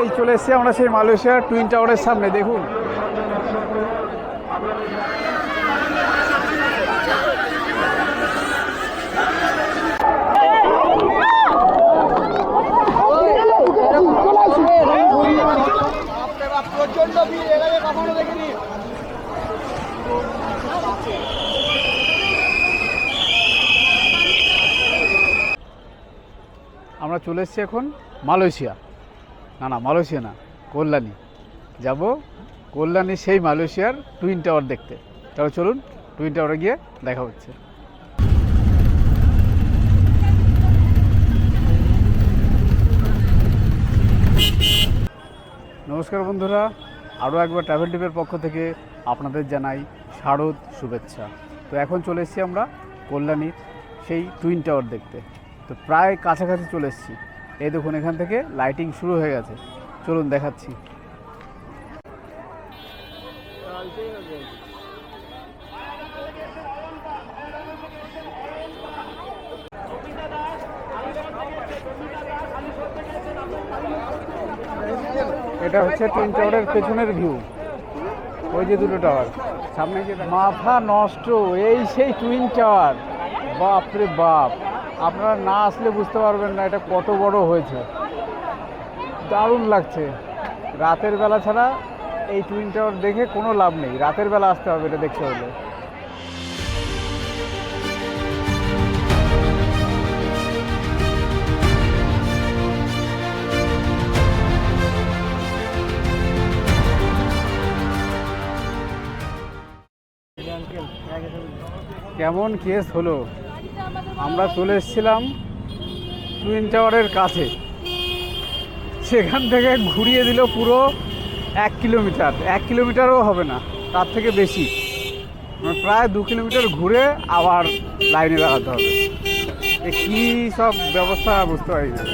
এই চলে এসছি আমরা সেই মালয়েশিয়ার টুইন টাওয়ারের সামনে দেখুন। আমরা চলে এসেছি এখন মালয়েশিয়া। না না, মালয়েশিয়া না, কল্যাণী। যাব কল্যাণী সেই মালয়েশিয়ার টুইন টাওয়ার দেখতে। তাহলে চলুন, টুইন টাওয়ারে গিয়ে দেখা হচ্ছে। নমস্কার বন্ধুরা, আরও একবার ট্রাভেল টিপের পক্ষ থেকে আপনাদের জানাই শারদ শুভেচ্ছা। তো এখন চলে এসেছি আমরা কল্যাণীর সেই টুইন টাওয়ার দেখতে। তো প্রায় কাছাকাছি চলে এসেছি। এই দেখুন, এখান থেকে লাইটিং শুরু হয়ে গেছে। চলুন দেখাচ্ছি। এটা হচ্ছে টুইন টাওয়ারের পেছনের ভিউ ওই যে দুটো টাওয়ার সামনে যে মাথা নষ্ট, এই সেই টুইন টাওয়ার বাপরে বাপ। আপনারা না আসলে বুঝতে পারবেন না এটা কত বড় হয়েছে। দারুণ লাগছে। রাতের বেলা ছাড়া এই টুইন টাওয়ার দেখে কোনো লাভ নেই। রাতের বেলা আসতে হবে, এটা দেখতে হলে। কেমন কেস হলো? আমরা চলে এসেছিলাম টুইন টাওয়ারের কাছে। সেখান থেকে ঘুরিয়ে দিল পুরো এক কিলোমিটার। এক কিলোমিটারও হবে না, তার থেকে বেশি। মানে প্রায় দু কিলোমিটার ঘুরে আবার লাইনে দাঁড়াতে হবে। কী সব ব্যবস্থা বুঝতে পারি না.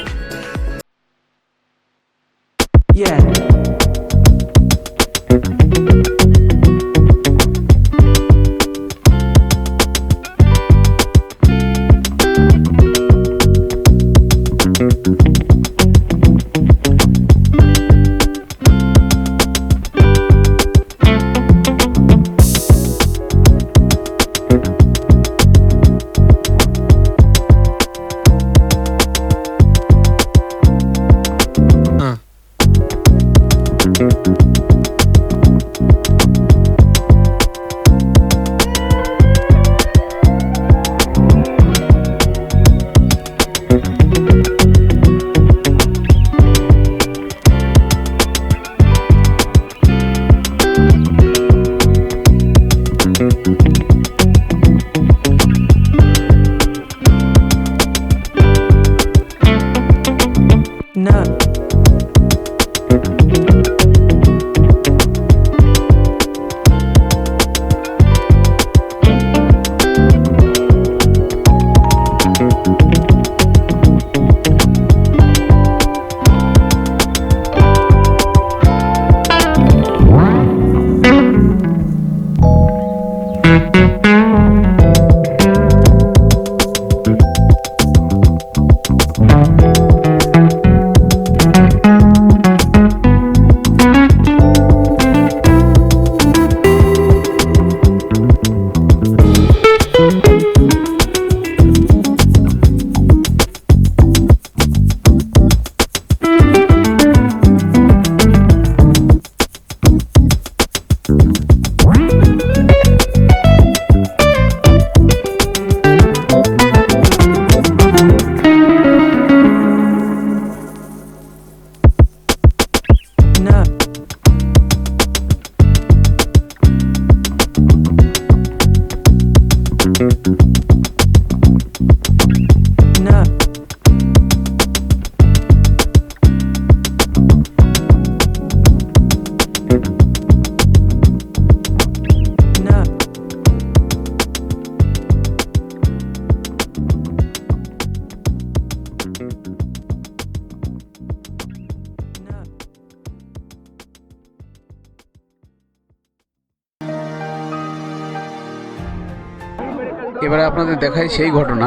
এবারে আপনাদের দেখাই সেই ঘটনা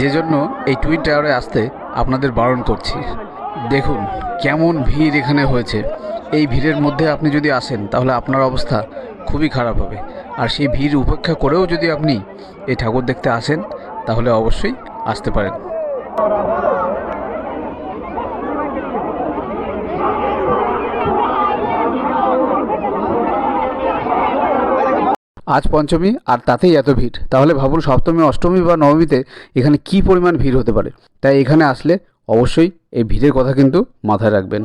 যে জন্য এই টুইন টাওয়ারে আসতে আপনাদের বারণ করছি। দেখুন, কেমন ভিড় এখানে হয়েছে। এই ভিড়ের মধ্যে আপনি যদি আসেন, তাহলে আপনার অবস্থা খুবই খারাপ হবে। আর সেই ভিড় উপেক্ষা করেও যদি আপনি এই ঠাকুর দেখতে আসেন, তাহলে অবশ্যই আসতে পারেন। আজ পঞ্চমী আর তাতেই এত ভিড়। তাহলে ভাবুন সপ্তমী, অষ্টমী বা নবমীতে এখানে কি পরিমাণ ভিড় হতে পারে? তাই এখানে আসলে অবশ্যই এই ভিড়ের কথা কিন্তু মাথায় রাখবেন।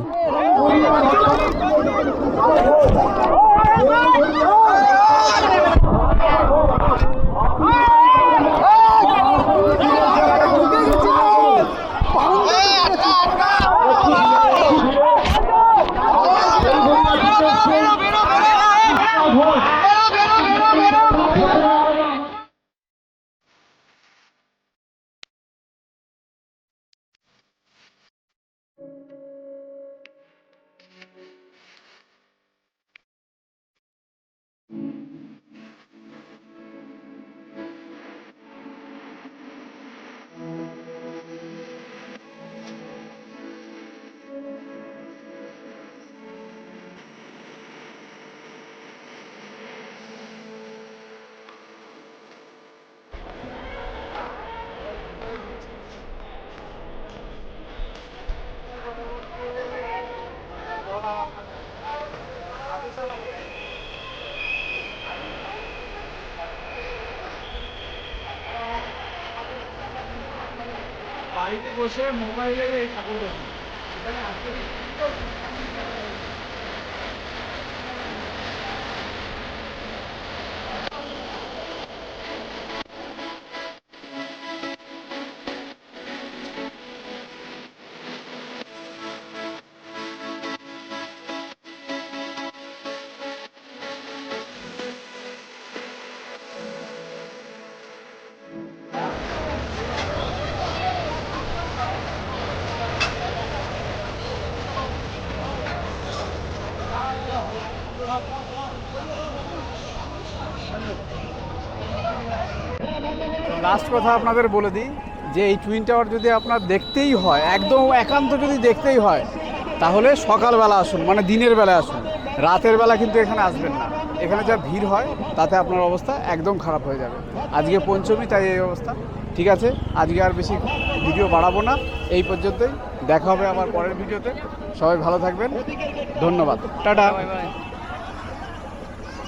বাড়িতে বসে মোবাইলে ঠাকুর দেখুন লাস্ট কথা আপনাদের বলে দিই যে এই টুইন টাওয়ার যদি আপনার দেখতেই হয় একদম একান্ত যদি দেখতেই হয় তাহলে সকালবেলা আসুন মানে দিনের বেলা আসুন। রাতের বেলা কিন্তু এখানে আসবেন না। এখানে যা ভিড় হয় তাতে আপনার অবস্থা একদম খারাপ হয়ে যাবে। আজকে পঞ্চমী তাই এই অবস্থা। ঠিক আছে? আজকে আর বেশি ভিডিও বাড়াবো না। এই পর্যন্তই। দেখা হবে আমার পরের ভিডিওতে। সবাই ভালো থাকবেন। ধন্যবাদ। টাটা।